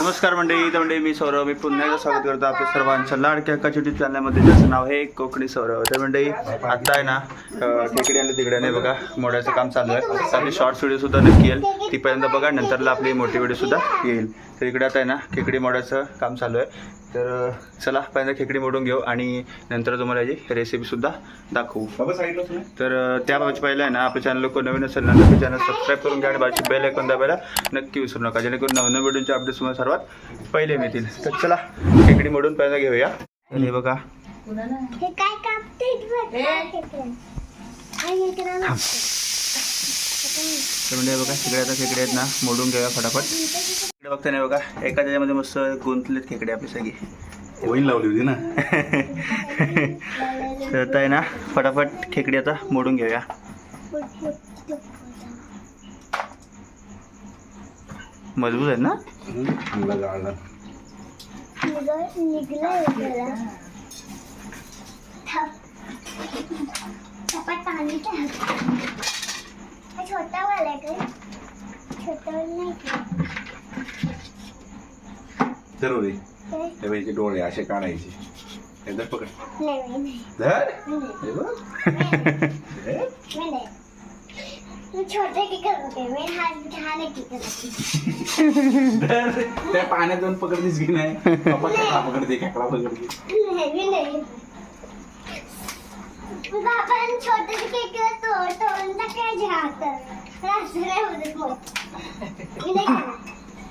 नमस्कार मंडळी मंडळी मी सौरभ मी पुन्हा एकदा स्वागत करतो आपल्या सर्वांच्या लाडक्या एका युट्यूब चॅनलमध्ये. ज्याचं नाव आहे कोकणी सौरभ तर मंडळी आता आहे ना अं, खेकडे आणि तिकड्याने बघा मोड्याचं काम चालू आहे. आपली शॉर्ट्स व्हिडिओसुद्धा नक्की येईल. ती पहिल्यांदा बघा नंतरला आपली मोठी व्हिडिओसुद्धा येईल. तर इकडे आता आहे ना खेकडी मोडायचं काम चालू आहे. तर चला पहिल्यांदा खेकडी मोडून घेऊ आणि नंतर तुम्हाला याची रेसिपीसुद्धा दाखवू. तर त्या बाबत पहिलं आहे ना आपल्या चॅनल कोण नवीन असेल ना तर चॅनल सबस्क्राईब करून घ्या आणि बाजूची बेल ऐकून दाबायला नक्की विसरू नका. जेणेकरून नवनवीन व्हिडिओचे अपडेट्स तुम्हाला सर्वात पहिले मिळतील. तर चला खेकडी मोडून पहिल्यांदा घेऊया. तर हे बघा. हे काय कापते तर म्हणजे बघा खेकडे आता खेकडे आहेत ना मोडून घेऊया फटाफट. इकडे बघता नाही बघा एका त्याच्यामध्ये मस्त गुंतलेत खेकडे आपली सगळी. वहीन लावली होती ना. तर आता आहे ना फटाफट खेकडी आता मोडून घेऊया. मजबूत ना? छोटा वाला आहे छोटा नाही? त्या बाईचे डोळे असे काढायचे. धर पकड. नाही नाही, नाही. धर. त्या पाण्यात जाऊन पकडलीस की नाही? पप्पा खेकडा पकडते खेकडा पकडते.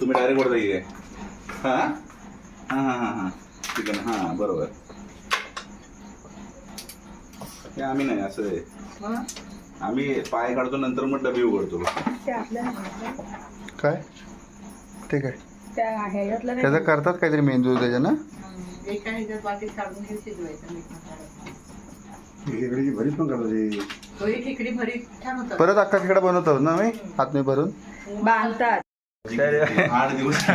तुम्ही डायरेक्ट वरता की काय हा? हा हा हा हा. ठीक आहे ना हा बरोबर. ते आम्ही नाही असं आहे. आम्ही पाय काढतो नंतर मग डबी उघडतो. काय? ते काय त्याचं करतात काहीतरी मेंदू त्याच्या ना? भरीत पण ही. परत अख्खा खेकडा बनवतो ना मी? हातने भरून? बांधतात. तर आठ दिवस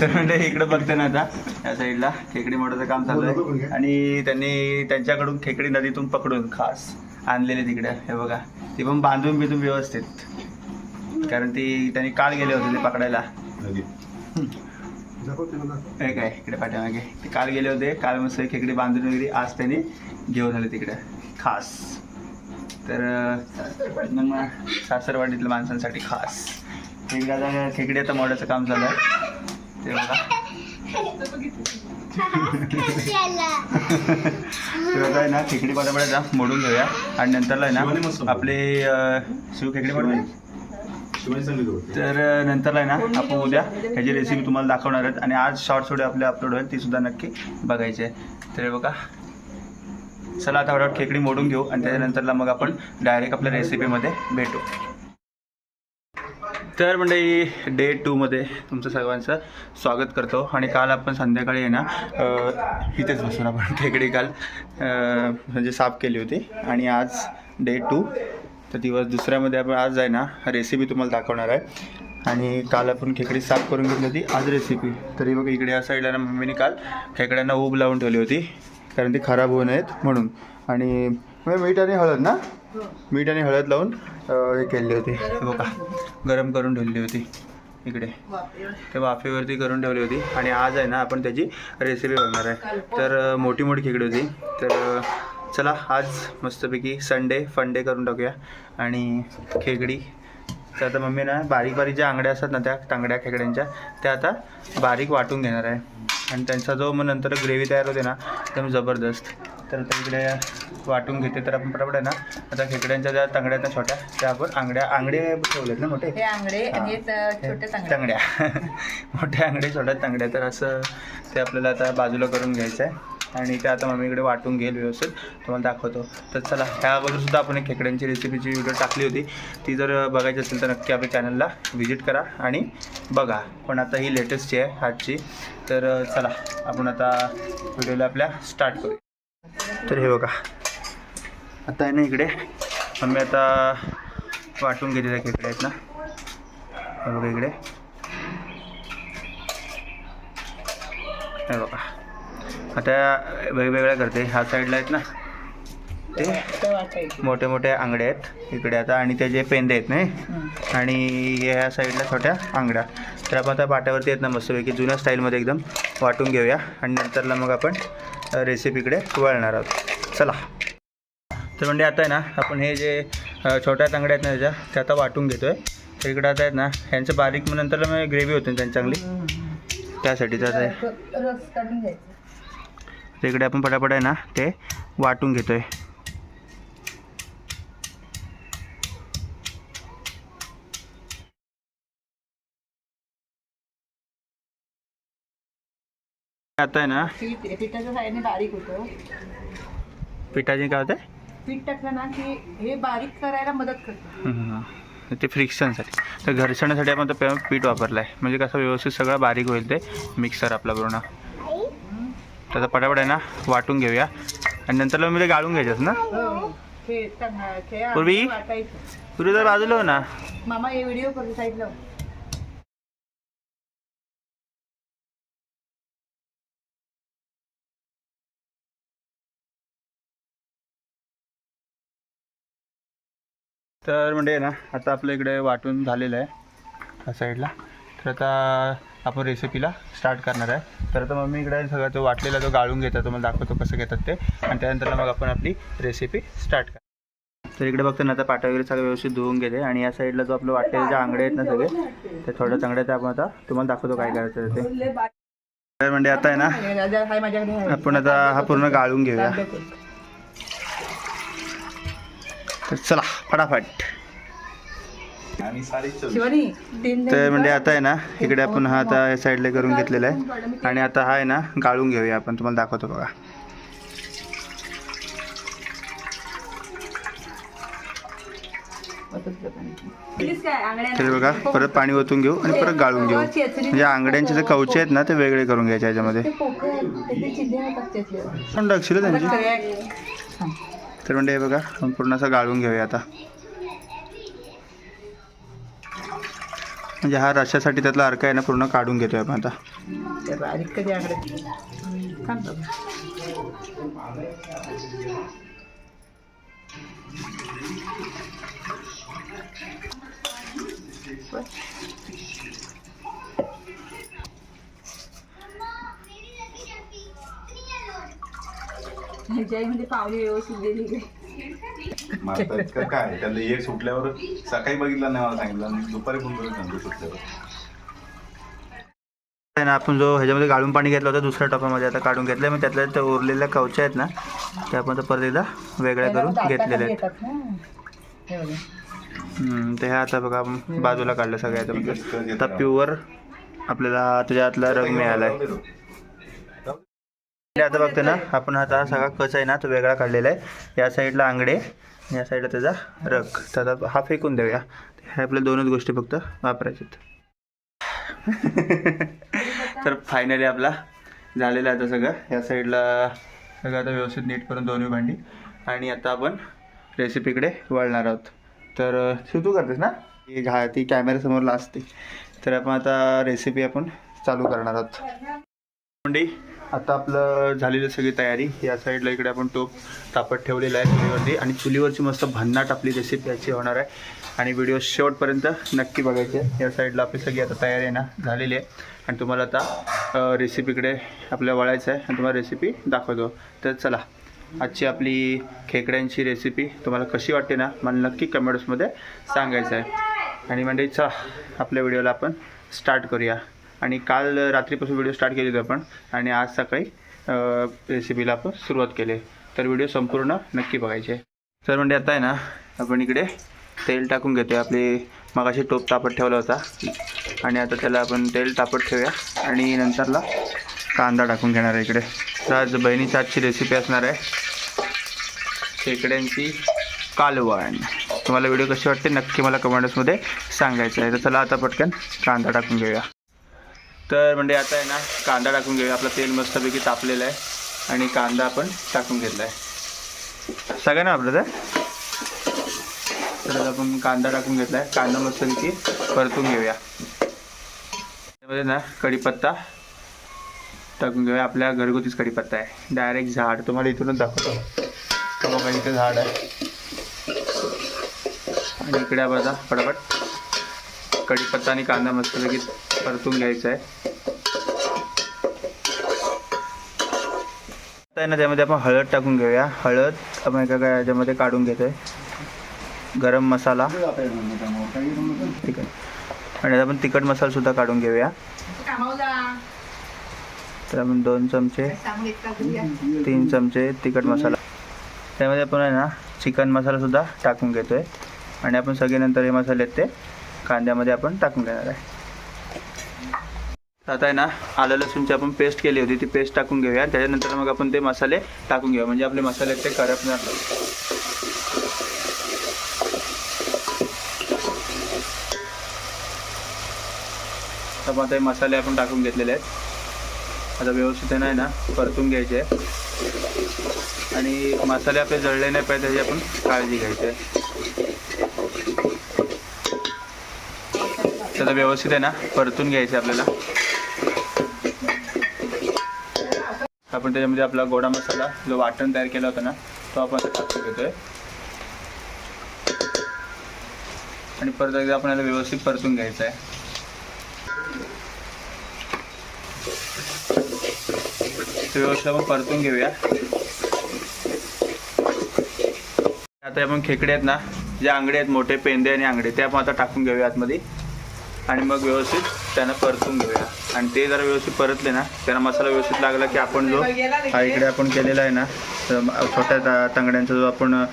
तर म्हणजे इकडे बघते ना आता या साईडला. खेकडी मोठाचं काम चालू आहे. आणि त्यांनी त्यांच्याकडून खेकडी नदीतून पकडून खास. आणलेली तिकडे. हे बघा. ती पण बांधून बिधून व्यवस्थित. कारण ती त्यांनी काल गेले होते ते पकडायला. हे काय? इकडे पाठीमागे. ते काल गेले होते. काल मस्त खेकडी बांधून वगैरे आज त्यांनी घेऊन आले तिकडे. खास. तर सासरवाडीतल्या माणसांसाठी खास. इकडे आता खेकडी आता मोड्याचं काम आहे. ते बघा? तर आहे ना खेकडी जा मोडून घेऊया. आणि नंतरला आहे ना आपले शिव खेकडी होतं. तर नंतरला आहे ना आपण उद्या ह्याची रेसिपी तुम्हाला दाखवणार आहेत. आणि आज शॉर्ट्स व्हिडिओ आपले अपलोड होईल ती सुद्धा नक्की बघायची आहे. तर बघा. चला आता खेकडी मोडून घेऊ आणि त्याच्यानंतरला मग आपण डायरेक्ट आपल्या रेसिपीमध्ये भेटू. तर मंडळी डे टूमध्ये तुमचं सर्वांचं स्वागत करतो. आणि काल आपण संध्याकाळी आहे ना इथेच बसून आपण खेकडी काल म्हणजे साफ केली होती. आणि आज डे टू तर दिवस दुसऱ्यामध्ये आपण आज आहे ना रेसिपी तुम्हाला दाखवणार आहे. आणि काल आपण खेकडी साफ करून घेतली होती आज रेसिपी तरी बघा इकडे या साईडला ना मम्मीने काल खेकड्यांना ऊब लावून ठेवली होती. कारण ती खराब होऊ नयेत म्हणून. आणि मीठ आणि हळद ना? मीठ आणि हळद लावून हे केली होती. हे बघा गरम करून ठेवली होती. इकडे. ते वाफेवरती करून ठेवली होती. आणि आज आहे ना आपण त्याची रेसिपी बघणार आहे. तर मोठी मोठी खेकडी होती. तर चला आज मस्तपैकी संडे फंडे करून टाकूया. आणि खेकडी तर आता मम्मी ना बारीक बारीक ज्या आंगड्या असतात ना त्या तांगड्या खेकड्यांच्या त्या आता बारीक वाटून घेणार आहे. आणि त्यांचा जो मग नंतर ग्रेव्ही तयार होते ना एकदम जबरदस्त. तर आता इकडे वाटून घेते तर आपण पटापट आहे ना आता खेकड्यांच्या ज्या तांगड्या आहेत ना छोट्या त्या आपण आंगड्या आंगडे ठेवलेत ना मोठे? तांगड्या. मोठ्या आंगडे छोट्या तांगड्या. तर असं ते आपल्याला आता बाजूला करून घ्यायचं आहे आणि ते आता मम्मीकडे वाटून घेईल व्यवस्थित. तुम्हाला दाखवतो. तर चला ह्या अगोदर सुद्धा आपण एक खेकड्यांची रेसिपीची व्हिडिओ टाकली होती. ती जर बघायची असेल तर नक्की आपल्या चॅनलला व्हिजिट करा आणि बघा. पण आता ही लेटेस्टची आहे आजची. तर चला आपण आता व्हिडिओला आपल्या स्टार्ट करू तर हे बघा. आता आहे ना इकडे. आम्ही आता वाटून घेतलेल्या खेकड्या आहेत ना. हे बघा इकडे. हे बघा. आता वेगवेगळ्या करते. ह्या साईडला आहेत ना. ते मोठे मोठे आंगडे आहेत इकडे आता. आणि त्याचे पेंदे आहेत नाही आणि ह्या साईडला छोट्या आंगड्या. तर आपण आता पाट्यावरती येत ना मस्तपैकी. जुन्या स्टाईलमध्ये एकदम वाटून घेऊया. आणि नंतरला मग आपण रेसिपीकडे वळणार आहोत. चला. तर म्हणजे आता आहे ना आपण हे जे छोट्या तांगड्या आहेत ना त्याच्या त्या आता वाटून घेतो आहे इकडे आता आहेत ना ह्यांचं बारीक नंतर मग ग्रेव्ही होते त्यांची चांगली. त्यासाठी तर आता इकडे आपण पटापट आहे ना ते वाटून घेतो आहे आता आहे ना? पीठ पिठाच्या साईडने बारीक होतं. पिठाचे काय होते? पीठ टाकलं ना की हे बारीक करायला मदत करतं. हम्म. ते फ्रिक्शनसाठी. तर घर्षणासाठी आपण पे- पीठ वापरलं आहे म्हणजे कसं व्यवस्थित सगळं बारीक होईल ते मिक्सर आपला पूर्ण. त्याचा पटापट आहे ना वाटून घेऊया. आणि नंतर मग ते गाळून घ्यायचंच ना? हो. हे टाक- हे पूर्वी? वाटायचं. पुढे तर बाजूला हो ना. मामा हे व्हिडिओ कर साईडला तर म्हणजे ना आता आपल्या इकडे वाटून झालेलं आहे ह्या साईडला. तर आता आपण रेसिपीला स्टार्ट करणार आहे. तर आता मम्मी इकडे सगळं तो वाटलेला तो गाळून घेतात तुम्हाला दाखवतो कसं घेतात ते. आणि त्यानंतर मग आपण आपली रेसिपी स्टार्ट कर तर इकडे बघतो ना आता पाटा वगैरे सगळं व्यवस्थित धुवून घेते. आणि या साईडला जो आपलं वाटलेले जे आंगडे आहेत ना सगळे ते थोडं चांगले आहेत. ते आपण आता तुम्हाला दाखवतो काय करायचं ते. तर म्हणजे आता आहे ना आपण आता हा पूर्ण गाळून घेऊया. तर चला फटाफट. तर म्हणजे आता आहे ना इकडे आपण हा आता या साईडला करून घेतलेला आहे. आणि आता हा आहे ना गाळून घेऊया आपण तुम्हाला दाखवतो बघा. बघा परत पाणी ओतून घेऊ आणि परत गाळून घेऊ. म्हणजे आंगड्यांचे जे कवचे आहेत ना ते वेगळे करून घ्यायचे याच्यामध्ये. पण टाकशील आता त्यांची. तर म्हणजे हे बघा. आपण पूर्ण असं गाळून घेऊया आता. म्हणजे हा रशासाठी त्यातला अर्क आहे ना पूर्ण काढून घेतोय आपण आता. बारीक बाबा. ह्याच्यामध्ये पावली व्यवस्थित दिली काय मारतायत का काय? त्याला एक सुटल्यावर सकाळी बघितलं नाही मला सांगितलं. दुपारी फोन करून सांगतो सुटल्यावर. ना आपण जो ह्याच्यामध्ये गाळून पाणी घेतलं होतं दुसऱ्या टपामध्ये आता काढून घेतलं मग त्यातल्या त्या उरलेल्या कवच्या आहेत ना त्या आपण आता परत एकदा वेगळ्या करून घेतलेल्या आहेत. हे ते ह्या आता बघा आपण बाजूला काढलं सगळ्याचं आता प्युअर आपल्याला त्याच्यातला रंग मिळाला आहे आता बघतो ना आपण आता हा सगळा कच आहे ना तो वेगळा काढलेला आहे. या साईडला आंगडे या साईडला त्याचा रख तर आता हा फेकून देऊया. ह्या आपल्या दोनच गोष्टी फक्त वापरायच्यात तर फायनली आपला झालेला आहे आता सगळं. या साईडला सगळं आता व्यवस्थित नीट करून दोन्ही भांडी. आणि आता आपण रेसिपीकडे वळणार आहोत. तर अं, तू करतेस ना? ती घा ती कॅमेऱ्यासमोरला असते तर आपण आता रेसिपी आपण चालू करणार आहोत. मंडी आता आपलं झालेली सगळी तयारी. या साईडला इकडे आपण टोप तापत ठेवलेला आहे चुलीवरती आणि चुलीवरची मस्त भन्नाट आपली रेसिपी याची होणार आहे. आणि व्हिडिओ शेवटपर्यंत नक्की बघायचे. या साईडला आपली सगळी आता तयारी आहे ना झालेली आहे. आणि तुम्हाला आता रेसिपीकडे आपल्या वळायचं आहे. आणि तुम्हाला रेसिपी दाखवतो. तर चला आजची आपली खेकड्यांची रेसिपी तुम्हाला कशी वाटते ना मला नक्की कमेंट्समध्ये सांगायचं आहे. आणि म्हणजे चला आपल्या व्हिडिओला आपण स्टार्ट करूया. आणि काल रात्रीपासून व्हिडिओ स्टार्ट केली होती आपण आणि आज सकाळी रेसिपीला आपण सुरुवात केली. तर व्हिडिओ संपूर्ण नक्की बघायचे. तर म्हणजे आता आहे ना आपण इकडे तेल टाकून घेतो आपली मगाशी टोप तापत ठेवला होता. आणि आता त्याला आपण तेल तापत ठेवूया. आणि नंतरला कांदा टाकून घेणार आहे इकडे. तर आज बहिणीची आजची रेसिपी असणार आहे. खेकड्यांची कालवण. तुम्हाला व्हिडिओ कशी वाटते नक्की मला कमेंट्समध्ये सांगायचं आहे. तर चला आता पटकन कांदा टाकून घेऊया. तर म्हणजे आता आहे ना कांदा टाकून घेऊया. आपलं तेल मस्तपैकी तापलेलं आहे आणि कांदा आपण टाकून घेतला आहे ना आपलं तर? आपण कांदा टाकून घेतला आहे कांदा मस्तपैकी परतून घेऊया. त्यामध्ये ना कढीपत्ता टाकून घेऊया. आपल्या घरगुतीच कढीपत्ता आहे. डायरेक्ट झाड. तुम्हाला इथूनच दाखवतो. तर बघा इथे झाड आहे. आणि इकडे आपण फटाफट कढीपत्ता आणि कांदा मस्तपैकी परतून घ्यायचा आहे. आता ना त्यामध्ये आपण हळद टाकून घेऊया. हळद आपण एका काय याच्यामध्ये काढून घेतोय. गरम मसाला. ठीक आहे. आणि आपण तिखट मसाला सुद्धा काढून घेऊया. तर आपण दोन चमचे तीन चमचे तिखट मसाला. त्यामध्ये आपण आहे ना चिकन मसाला सुद्धा टाकून घेतोय. आणि आपण सगळे नंतर हे मसाले आहेत ते कांद्यामध्ये आपण टाकून घेणार आहे. आता आहे ना आलं लसूणची आपण पेस्ट केली होती ती पेस्ट टाकून घेऊया. त्याच्यानंतर मग आपण ते मसाले टाकून घेऊया. म्हणजे आपले मसाले ते करपणार नाही तर मग आता हे मसाले आपण टाकून घेतलेले आहेत. आता व्यवस्थित आहे ना परतून घ्यायचे. आणि मसाले आपले जळले नाही पाहिजे त्याची आपण काळजी घ्यायची आहे. आता व्यवस्थित आहे ना? परतून घ्यायचं आपल्याला. आपण त्याच्यामध्ये आपला गोडा मसाला जो वाटण तयार केला होता ना तो आपण टाकून घेतोय. आणि परत एकदा आपण याला व्यवस्थित परतून घ्यायचं आहे. व्यवस्थित आपण परतून घेऊया. आता आपण खेकडे आहेत ना जे आंगडे आहेत मोठे पेंदे आणि आंगडे ते आपण आता टाकून घेऊया आतमध्ये. आणि मग व्यवस्थित त्यांना परतून घेऊया. आणि ते जरा व्यवस्थित परतले ना त्यांना मसाला व्यवस्थित लागला की आपण जो हा इकडे आपण केलेला आहे ना छोट्या तांगड्यांचा जो आपण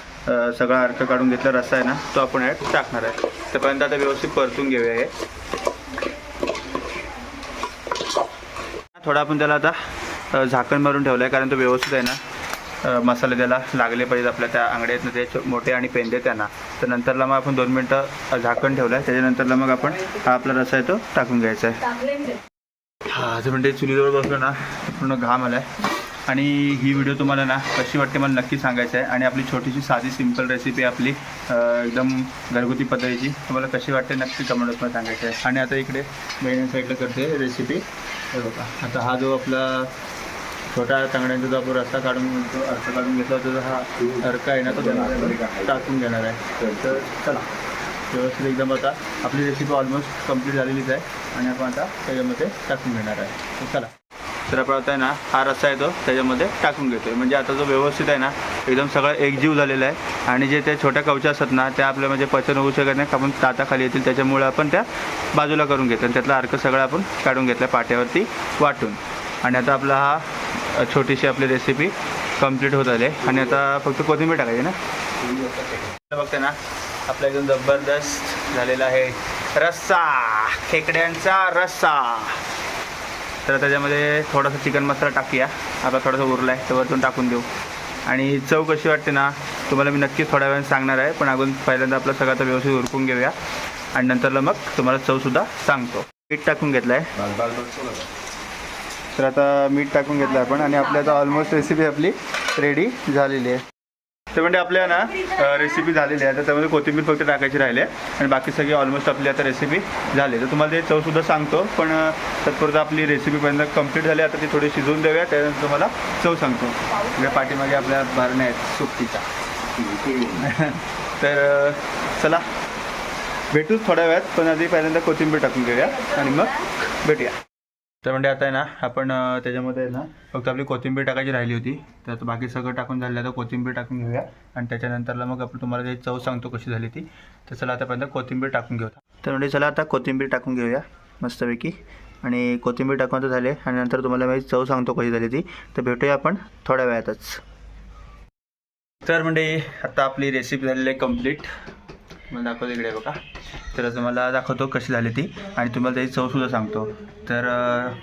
सगळा अर्क काढून घेतला रस्सा आहे ना तो आपण यात टाकणार आहे. त्यापर्यंत आता व्यवस्थित परतून घेऊया हे. थोडा आपण त्याला आता झाकण मारून ठेवलं आहे कारण तो व्यवस्थित आहे ना मसाले त्याला लागले पाहिजेत आपल्या त्या आंगड्यातनं ते मोठे आणि पेंदे त्यांना. तर नंतरला मग आपण दोन मिनटं झाकण ठेवलं आहे. त्याच्यानंतरला मग आपण हा आपला रसा आहे तो टाकून घ्यायचा आहे. हा असं म्हणजे चुलीजवळ बसलो ना पूर्ण घाम आला आहे आणि ही व्हिडिओ तुम्हाला ना कशी वाटते मला नक्की सांगायचं आहे. आणि आपली छोटीशी साधी सिंपल रेसिपी आपली एकदम घरगुती पद्धतीची तुम्हाला कशी वाटते नक्की कमेंटमध्ये सांगायचं आहे. आणि आता इकडे मेन साईडला करते रेसिपी बघा आता हा जो आपला छोटा तांगड्यांचा जो आपण रस्ता काढून जो अर्थ काढून घेतला होता हा अर्क आहे ना तो टाकून घेणार आहे. तर चला व्यवस्थित एकदम आता आपली रेसिपी ऑलमोस्ट कंप्लीट झालेलीच आहे आणि आपण आता त्याच्यामध्ये टाकून घेणार आहे. तर चला. तर आपण आता आहे ना हा रस्सा आहे तो त्याच्यामध्ये टाकून घेतो आहे म्हणजे आता जो व्यवस्थित आहे ना एकदम सगळं एकजीव झालेला आहे. आणि जे त्या छोट्या कवच्या असतात ना त्या आपल्या म्हणजे पचन होऊ शकत नाही आपण ताताखाली येतील त्याच्यामुळे आपण त्या बाजूला करून घेतो आणि त्यातला अर्क सगळं आपण काढून घेतला पाट्यावरती वाटून. आणि आता आपला हा छोटीशी आपली रेसिपी कंप्लीट होत आली आहे. आणि आता फक्त कोथिंबीर टाकायची ना? बघते ना आपला एकदम जबरदस्त झालेला आहे रस्सा खेकड्यांचा रस्सा. तर त्याच्यामध्ये थोडासा चिकन मसाला टाकूया. आता थोडासा उरला आहे तर वरतून टाकून देऊ. आणि चव कशी वाटते ना तुम्हाला मी नक्की थोड्या वेळाने सांगणार आहे पण अगोदर पहिल्यांदा आपला सगळं आता व्यवस्थित उरकून घेऊया. आणि नंतरला मग तुम्हाला चवसुद्धा सांगतो. मीठ टाकून घेतलं आहे तर आता मीठ टाकून घेतलं आपण आणि आपली आता ऑलमोस्ट रेसिपी आपली रेडी झालेली आहे. तर म्हणजे आपल्या ना रेसिपी झालेली आहे. तर त्यामध्ये कोथिंबीर फक्त टाकायची राहिली आहे आणि बाकी सगळी ऑलमोस्ट आपली आता रेसिपी झाली तर तुम्हाला ते चवसुद्धा सांगतो पण अ, आपली रेसिपीपर्यंत कंप्लीट झाली आता ती थोडी शिजवून देऊया त्यानंतर तुम्हाला चव सांगतो. म्हणजे पाठीमागे आपल्या भरण्या आहेत सुकटीच्या तर चला. भेटूच थोड्या वेळात पण आधी पहिल्यांदा कोथिंबीर टाकून घेऊया आणि मग भेटूया. तर म्हणजे आता आहे ना आपण त्याच्यामध्ये आहे ना फक्त आपली कोथिंबीर टाकायची राहिली होती. तर आता बाकी सगळं टाकून झालं आता कोथिंबीर टाकून घेऊया. आणि त्याच्यानंतरला मग आपण तुम्हाला ते चव सांगतो कशी झाली ती तर चला आतापर्यंत कोथिंबीर टाकून घेऊया. तर म्हणजे चला आता कोथिंबीर टाकून घेऊया मस्तपैकी. आणि कोथिंबीर टाकून तर झाले आणि नंतर तुम्हाला मी चव सांगतो कशी झाली ती. तर भेटूया आपण थोड्या वेळातच. तर म्हणजे आता आपली रेसिपी झालेली आहे कंप्लीट मला दाखवतो इकडे बघा. तर तुम्हाला दाखवतो कशी झाली ती आणि तुम्हाला त्याची चवसुद्धा सांगतो. तर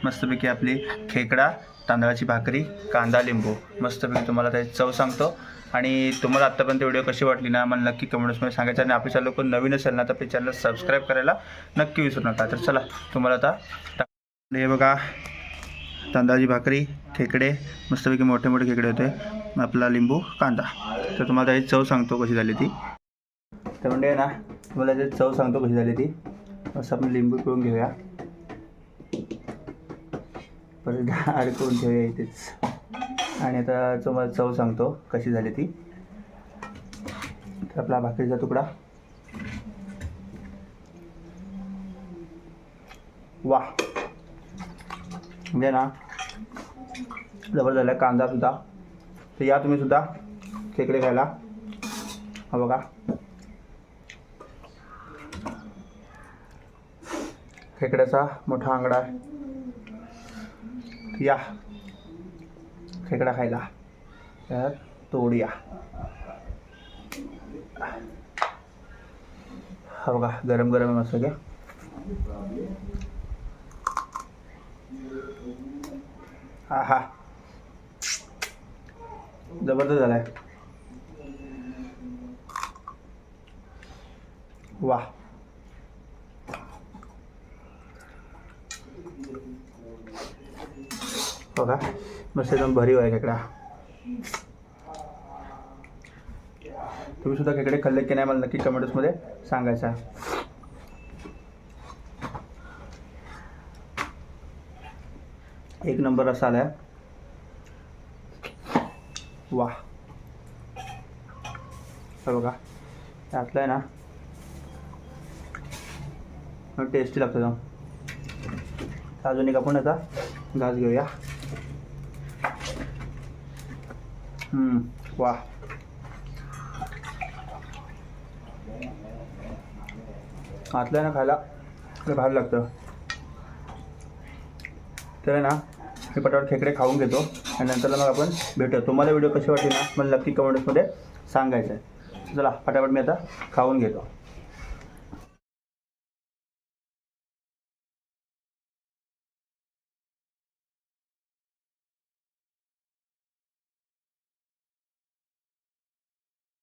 मस्तपैकी आपली खेकडा तांदळाची भाकरी कांदा लिंबू. मस्तपैकी तुम्हाला त्याची चव सांगतो. आणि तुम्हाला आत्तापर्यंत व्हिडिओ कशी वाटली ना मला नक्की कमेंट्समध्ये सांगायचं. आणि आपल्या चॅनल कोण नवीन असेल ना तर आपल्या चॅनल सबस्क्राईब करायला नक्की विसरू नका. तर चला तुम्हाला आता हे बघा तांदळाची भाकरी खेकडे मस्तपैकी मोठे मोठे खेकडे होते. आपला लिंबू कांदा. तर तुम्हाला त्याची चव सांगतो कशी झाली ती. तर म्हणजे ना तुम्हाला जे चव सांगतो कशी झाली ती असं आपण लिंबू पिळून घेऊया. परत अडकवून ठेवूया इथेच. आणि आता तुम्हाला चव सांगतो कशी झाली ती. तर आपला भाकरीचा तुकडा. वा म्हणजे ना जबर झाला कांदासुद्धा तर या तुम्ही सुद्धा खेकडे खायला. हा बघा. खेकड्याचा मोठा आंगडा आहे. या. खेकडा खायला. तर तोडूया. हा बघा गरम गरम आहे मस्त घ्या. हा हा जबरदस्त झालाय. वा. बघा. मस्त एकदम भरीव आहे खेकडा. तुम्ही सुद्धा खेकडे खाल्ले की नाही मला नक्की कमेंट्समध्ये सांगायचं. आहे एक नंबर असा आलाय. वा बघा. त्यातलं आहे ना. टेस्टी लागतो जाऊन अजून एक आपण आता घास घेऊया हम्म, वा. आतलं आहे ना खायला भारी लागतं. तर आहे ना मी पटापट खेकडे खाऊन घेतो आणि नंतर मग आपण भेटतो तुम्हाला व्हिडिओ कशी वाटली ना मला नक्की कमेंट्समध्ये सांगायचं आहे चला पटापट मी आता खाऊन घेतो.